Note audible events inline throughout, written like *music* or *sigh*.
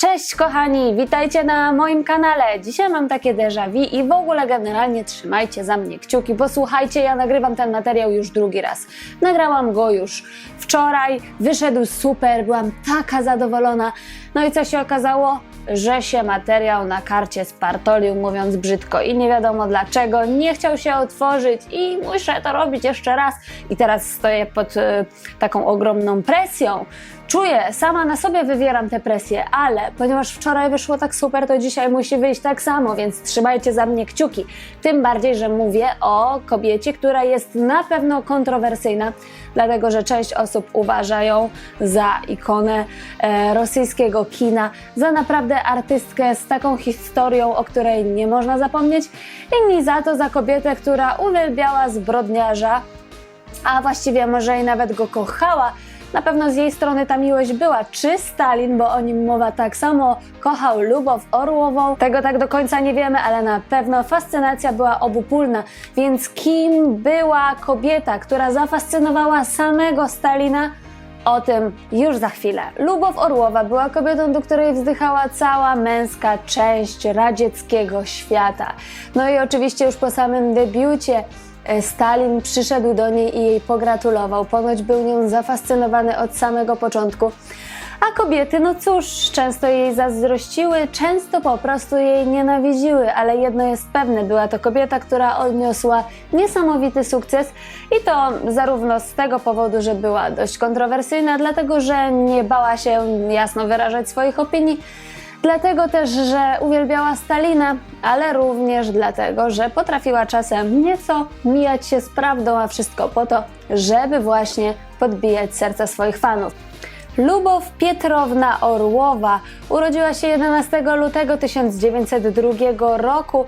Cześć kochani, witajcie na moim kanale. Dzisiaj mam takie déjà vu i w ogóle generalnie trzymajcie za mnie kciuki, bo słuchajcie, ja nagrywam ten materiał już drugi raz. Nagrałam go już wczoraj, wyszedł super, byłam taka zadowolona. No i co się okazało? Że się materiał na karcie spartolił, mówiąc brzydko i nie wiadomo dlaczego, nie chciał się otworzyć i muszę to robić jeszcze raz. I teraz stoję pod e, taką ogromną presją. Czuję, sama na sobie wywieram tę presję, ale ponieważ wczoraj wyszło tak super, to dzisiaj musi wyjść tak samo, więc trzymajcie za mnie kciuki. Tym bardziej, że mówię o kobiecie, która jest na pewno kontrowersyjna, dlatego że część osób uważa ją za ikonę e, rosyjskiego kina, za naprawdę artystkę z taką historią, o której nie można zapomnieć, inni za to za kobietę, która uwielbiała zbrodniarza, a właściwie może i nawet go kochała. Na pewno z jej strony ta miłość była. Czy Stalin, bo o nim mowa tak samo, kochał Lubow Orłową? Tego tak do końca nie wiemy, ale na pewno fascynacja była obopólna. Więc kim była kobieta, która zafascynowała samego Stalina? O tym już za chwilę. Lubow Orłowa była kobietą, do której wzdychała cała męska część radzieckiego świata. No i oczywiście już po samym debiucie Stalin przyszedł do niej i jej pogratulował. Ponoć był nią zafascynowany od samego początku. A kobiety, no cóż, często jej zazdrościły, często po prostu jej nienawidziły, ale jedno jest pewne, była to kobieta, która odniosła niesamowity sukces i to zarówno z tego powodu, że była dość kontrowersyjna, dlatego że nie bała się jasno wyrażać swoich opinii, Dlatego też, że uwielbiała Stalina, ale również dlatego, że potrafiła czasem nieco mijać się z prawdą, a wszystko po to, żeby właśnie podbijać serca swoich fanów. Lubow Pietrowna Orłowa urodziła się 11 lutego 1902 roku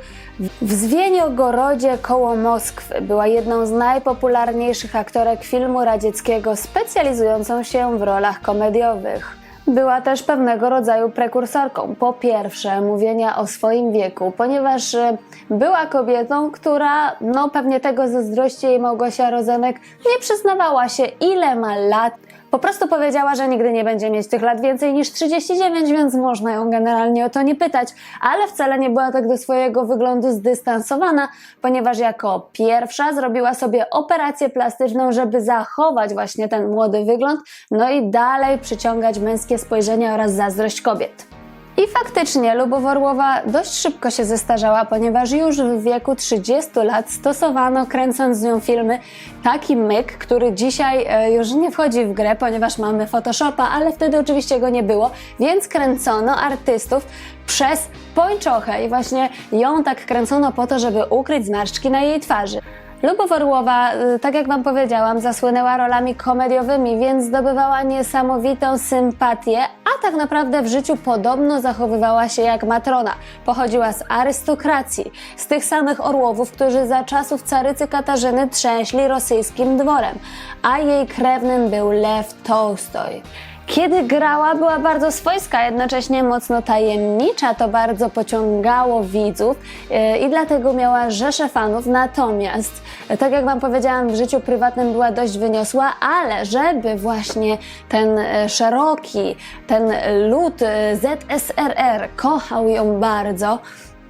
w Zwieniogorodzie koło Moskwy. Była jedną z najpopularniejszych aktorek filmu radzieckiego, specjalizującą się w rolach komediowych. Była też pewnego rodzaju prekursorką. Po pierwsze, mówienia o swoim wieku, ponieważ e, była kobietą, która, no pewnie tego zazdrości jej Małgosia Rozenek, nie przyznawała się, ile ma lat. Po prostu powiedziała, że nigdy nie będzie mieć tych lat więcej niż 39, więc można ją generalnie o to nie pytać, ale wcale nie była tak do swojego wyglądu zdystansowana, ponieważ jako pierwsza zrobiła sobie operację plastyczną, żeby zachować właśnie ten młody wygląd, no i dalej przyciągać męskie spojrzenia oraz zazdrość kobiet. I faktycznie Lubow Orłowa dość szybko się zestarzała, ponieważ już w wieku 30 lat stosowano, kręcąc z nią filmy, taki myk, który dzisiaj e, już nie wchodzi w grę, ponieważ mamy Photoshopa, ale wtedy oczywiście go nie było, więc kręcono artystów przez pończochę i właśnie ją tak kręcono po to, żeby ukryć zmarszczki na jej twarzy. Lubow Orłowa, y, tak jak Wam powiedziałam, zasłynęła rolami komediowymi, więc zdobywała niesamowitą sympatię, tak naprawdę w życiu podobno zachowywała się jak matrona. Pochodziła z arystokracji, z tych samych Orłowów, którzy za czasów carycy Katarzyny trzęśli rosyjskim dworem, a jej krewnym był Lew Tołstoj. Kiedy grała, była bardzo swojska, jednocześnie mocno tajemnicza, to bardzo pociągało widzów yy, i dlatego miała rzesze fanów. Natomiast, yy, tak jak Wam powiedziałam, w życiu prywatnym była dość wyniosła, ale żeby właśnie ten yy, szeroki, ten lud ZSRR kochał ją bardzo,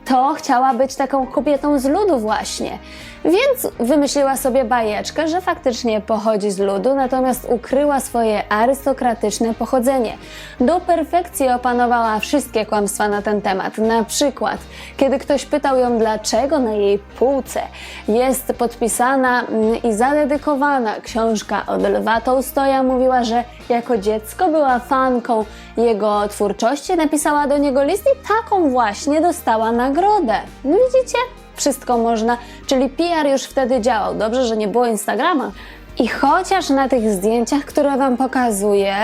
to chciała być taką kobietą z ludu właśnie. Więc wymyśliła sobie bajeczkę, że faktycznie pochodzi z ludu, natomiast ukryła swoje arystokratyczne pochodzenie. Do perfekcji opanowała wszystkie kłamstwa na ten temat. Na przykład, kiedy ktoś pytał ją, dlaczego na jej półce jest podpisana mm, i zadedykowana książka od Lwa Tołstoja, mówiła, że jako dziecko była fanką jego twórczości, napisała do niego list i taką właśnie dostała nagrodę. No widzicie? Wszystko można, czyli PR już wtedy działał. Dobrze, że nie było Instagrama. I chociaż na tych zdjęciach, które Wam pokazuję,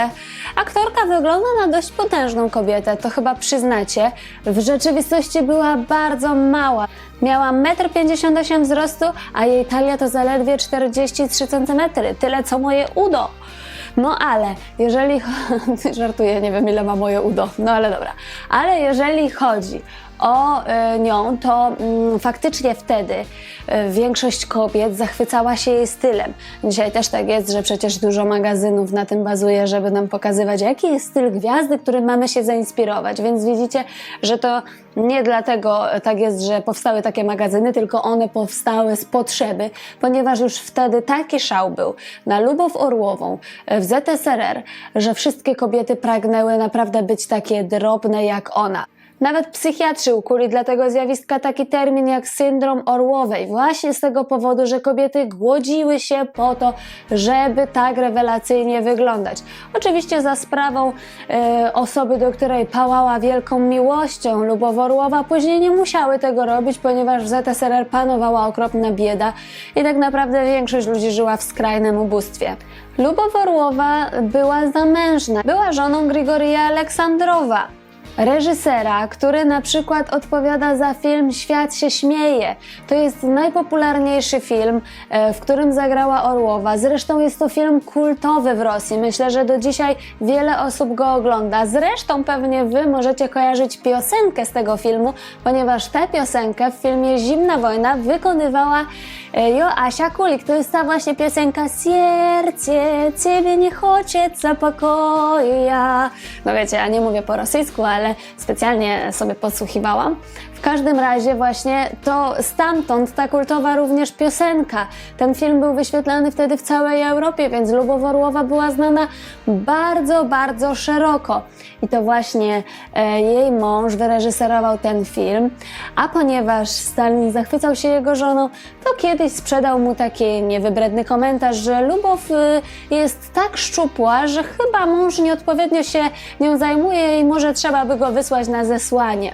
aktorka wygląda na dość potężną kobietę, to chyba przyznacie, w rzeczywistości była bardzo mała. Miała 1,58 m wzrostu, a jej talia to zaledwie 43 cm, tyle co moje udo. No ale jeżeli. *laughs* Żartuję, nie wiem ile ma moje udo, no ale dobra. Ale jeżeli chodzi o e, nią, to mm, faktycznie wtedy e, większość kobiet zachwycała się jej stylem. Dzisiaj też tak jest, że przecież dużo magazynów na tym bazuje, żeby nam pokazywać, jaki jest styl gwiazdy, którym mamy się zainspirować. Więc widzicie, że to nie dlatego tak jest, że powstały takie magazyny, tylko one powstały z potrzeby, ponieważ już wtedy taki szał był na Lubów Orłową w ZSRR, że wszystkie kobiety pragnęły naprawdę być takie drobne jak ona. Nawet psychiatrzy ukuli dla tego zjawiska taki termin jak syndrom orłowej, właśnie z tego powodu, że kobiety głodziły się po to, żeby tak rewelacyjnie wyglądać. Oczywiście za sprawą e, osoby, do której pałała wielką miłością Lubow Orłowa, później nie musiały tego robić, ponieważ w ZSRR panowała okropna bieda i tak naprawdę większość ludzi żyła w skrajnym ubóstwie. Lubow Orłowa była zamężna, była żoną Grigoria Aleksandrowa reżysera, który na przykład odpowiada za film Świat się śmieje. To jest najpopularniejszy film, e, w którym zagrała Orłowa. Zresztą jest to film kultowy w Rosji. Myślę, że do dzisiaj wiele osób go ogląda. Zresztą pewnie wy możecie kojarzyć piosenkę z tego filmu, ponieważ tę piosenkę w filmie Zimna Wojna wykonywała e, Joasia Kulik. To jest ta właśnie piosenka Siercie, ciebie nie хочет zapokoja. No wiecie, ja nie mówię po rosyjsku, ale specjalnie sobie podsłuchiwałam. W każdym razie właśnie to stamtąd ta kultowa również piosenka. Ten film był wyświetlany wtedy w całej Europie, więc Lubow Orłowa była znana bardzo, bardzo szeroko. I to właśnie e, jej mąż wyreżyserował ten film, a ponieważ Stalin zachwycał się jego żoną, to kiedyś sprzedał mu taki niewybredny komentarz, że Lubow y, jest tak szczupła, że chyba mąż nieodpowiednio się nią zajmuje i może trzeba by go wysłać na zesłanie.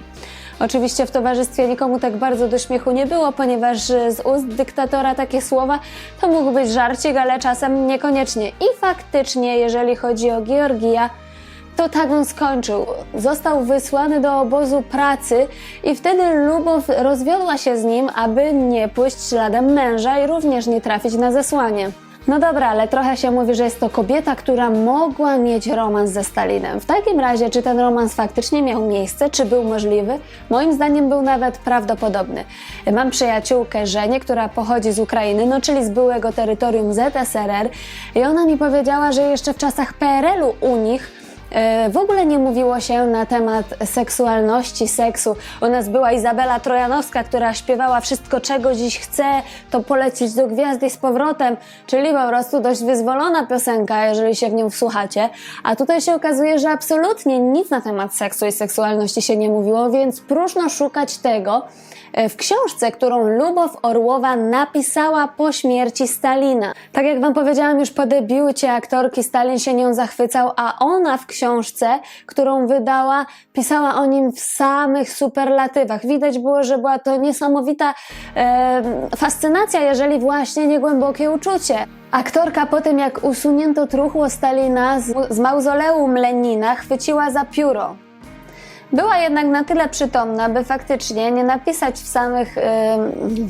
Oczywiście w towarzystwie nikomu tak bardzo do śmiechu nie było, ponieważ z ust dyktatora takie słowa to mógł być żarcik, ale czasem niekoniecznie. I faktycznie, jeżeli chodzi o Georgija, to tak on skończył. Został wysłany do obozu pracy i wtedy Lubow rozwiodła się z nim, aby nie pójść śladem męża i również nie trafić na zesłanie. No dobra, ale trochę się mówi, że jest to kobieta, która mogła mieć romans ze Stalinem. W takim razie, czy ten romans faktycznie miał miejsce, czy był możliwy? Moim zdaniem był nawet prawdopodobny. Mam przyjaciółkę Żenię, która pochodzi z Ukrainy, no czyli z byłego terytorium ZSRR i ona mi powiedziała, że jeszcze w czasach PRL-u u nich w ogóle nie mówiło się na temat seksualności, seksu. U nas była Izabela Trojanowska, która śpiewała wszystko, czego dziś chce, to polecieć do gwiazdy z powrotem, czyli po prostu dość wyzwolona piosenka, jeżeli się w nią wsłuchacie. A tutaj się okazuje, że absolutnie nic na temat seksu i seksualności się nie mówiło, więc próżno szukać tego, E, w książce, którą Lubow Orłowa napisała po śmierci Stalina. Tak jak Wam powiedziałam już po debiucie aktorki, Stalin się nią zachwycał, a ona w książce, którą wydała, pisała o nim w samych superlatywach. Widać było, że była to niesamowita e, fascynacja, jeżeli właśnie nie głębokie uczucie. Aktorka po tym, jak usunięto truchło Stalina z, z mauzoleum Lenina, chwyciła za pióro. Była jednak na tyle przytomna, by faktycznie nie napisać w samych y,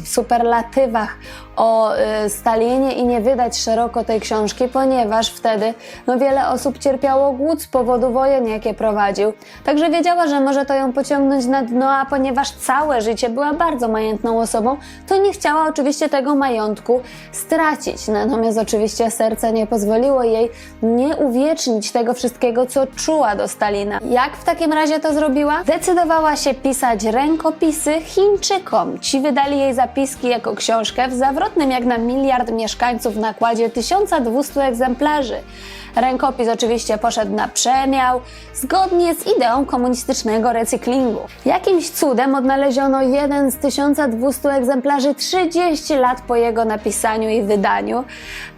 superlatywach o y, Stalinie i nie wydać szeroko tej książki, ponieważ wtedy no, wiele osób cierpiało głód z powodu wojen, jakie prowadził. Także wiedziała, że może to ją pociągnąć na dno, a ponieważ całe życie była bardzo majętną osobą, to nie chciała oczywiście tego majątku stracić. Natomiast oczywiście serce nie pozwoliło jej nie uwiecznić tego wszystkiego, co czuła do Stalina. Jak w takim razie to zrobiła? Decydowała się pisać rękopisy Chińczykom. Ci wydali jej zapiski jako książkę w zawrocie zwrotnym jak na miliard mieszkańców nakładzie 1200 egzemplarzy. Rękopis oczywiście poszedł na przemiał, zgodnie z ideą komunistycznego recyklingu. Jakimś cudem odnaleziono jeden z 1200 egzemplarzy 30 lat po jego napisaniu i wydaniu,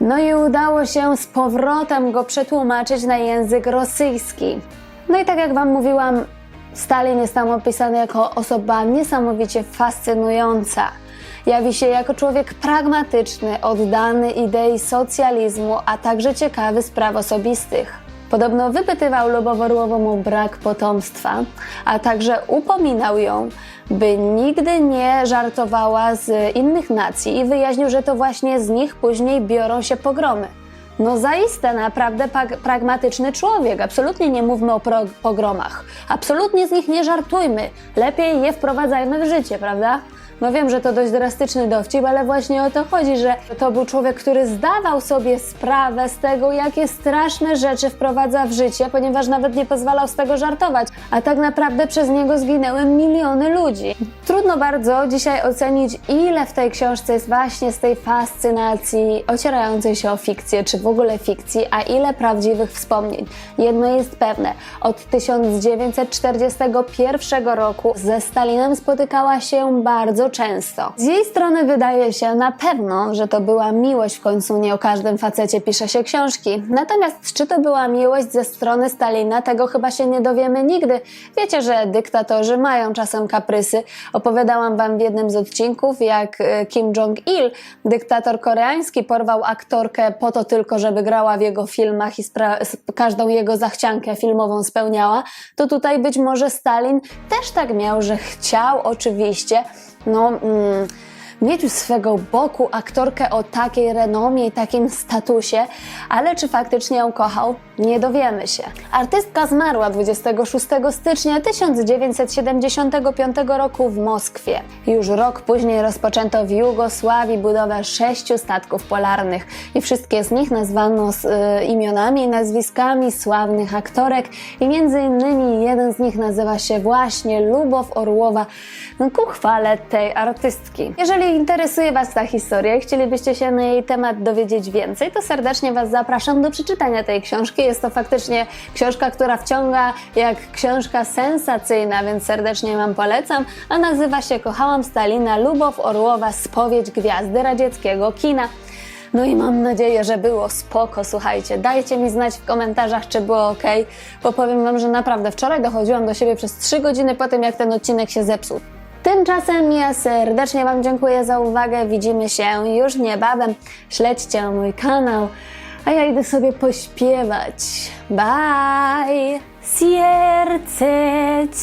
no i udało się z powrotem go przetłumaczyć na język rosyjski. No i tak jak Wam mówiłam, Stalin jest tam opisany jako osoba niesamowicie fascynująca. Jawi się jako człowiek pragmatyczny, oddany idei socjalizmu, a także ciekawy spraw osobistych. Podobno wypytywał Luboworłową o brak potomstwa, a także upominał ją, by nigdy nie żartowała z innych nacji i wyjaśnił, że to właśnie z nich później biorą się pogromy. No zaiste, naprawdę pragmatyczny człowiek. Absolutnie nie mówmy o pogromach. Absolutnie z nich nie żartujmy. Lepiej je wprowadzajmy w życie, prawda? No wiem, że to dość drastyczny dowcip, ale właśnie o to chodzi, że to był człowiek, który zdawał sobie sprawę z tego, jakie straszne rzeczy wprowadza w życie, ponieważ nawet nie pozwalał z tego żartować, a tak naprawdę przez niego zginęły miliony ludzi. Trudno bardzo dzisiaj ocenić, ile w tej książce jest właśnie z tej fascynacji ocierającej się o fikcję, czy w ogóle fikcji, a ile prawdziwych wspomnień. Jedno jest pewne, od 1941 roku ze Stalinem spotykała się bardzo często. Z jej strony wydaje się na pewno, że to była miłość w końcu, nie o każdym facecie pisze się książki. Natomiast czy to była miłość ze strony Stalina, tego chyba się nie dowiemy nigdy. Wiecie, że dyktatorzy mają czasem kaprysy. Opowiadałam wam w jednym z odcinków, jak e, Kim Jong-il, dyktator koreański, porwał aktorkę po to tylko, żeby grała w jego filmach i każdą jego zachciankę filmową spełniała. To tutaj być może Stalin też tak miał, że chciał oczywiście, no. Mieć swego boku aktorkę o takiej renomie i takim statusie, ale czy faktycznie ją kochał, nie dowiemy się. Artystka zmarła 26 stycznia 1975 roku w Moskwie. Już rok później rozpoczęto w Jugosławii budowę sześciu statków polarnych i wszystkie z nich nazwano z e, imionami i nazwiskami sławnych aktorek i między innymi jeden z nich nazywa się właśnie Lubow Orłowa no, ku chwale tej artystki. Jeżeli interesuje Was ta historia i chcielibyście się na jej temat dowiedzieć więcej, to serdecznie Was zapraszam do przeczytania tej książki. Jest to faktycznie książka, która wciąga jak książka sensacyjna, więc serdecznie Wam polecam, a nazywa się Kochałam Stalina Lubow Orłowa Spowiedź Gwiazdy Radzieckiego Kina. No i mam nadzieję, że było spoko. Słuchajcie, dajcie mi znać w komentarzach, czy było ok, bo powiem Wam, że naprawdę wczoraj dochodziłam do siebie przez 3 godziny po tym, jak ten odcinek się zepsuł. Tymczasem ja serdecznie Wam dziękuję za uwagę. Widzimy się już niebawem. Śledźcie mój kanał, a ja idę sobie pośpiewać. Bye! Serce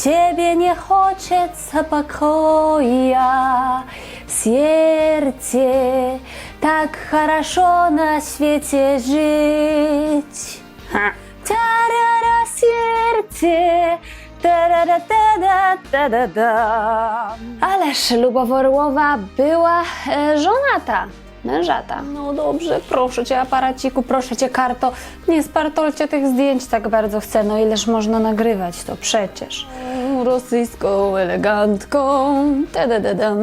Ciebie nie chce pokoja. Serce tak хорошо na świecie żyć. Ha. Tarara serce, tarara tada, tada, da. Ależ Lubow Orłowa była e, żonata. Mężata. No dobrze, proszę cię, aparaciku, proszę cię, karto. Nie spartolcie tych zdjęć tak bardzo chcę. No ileż można nagrywać to przecież. Rosyjską elegantką. Tadadadam.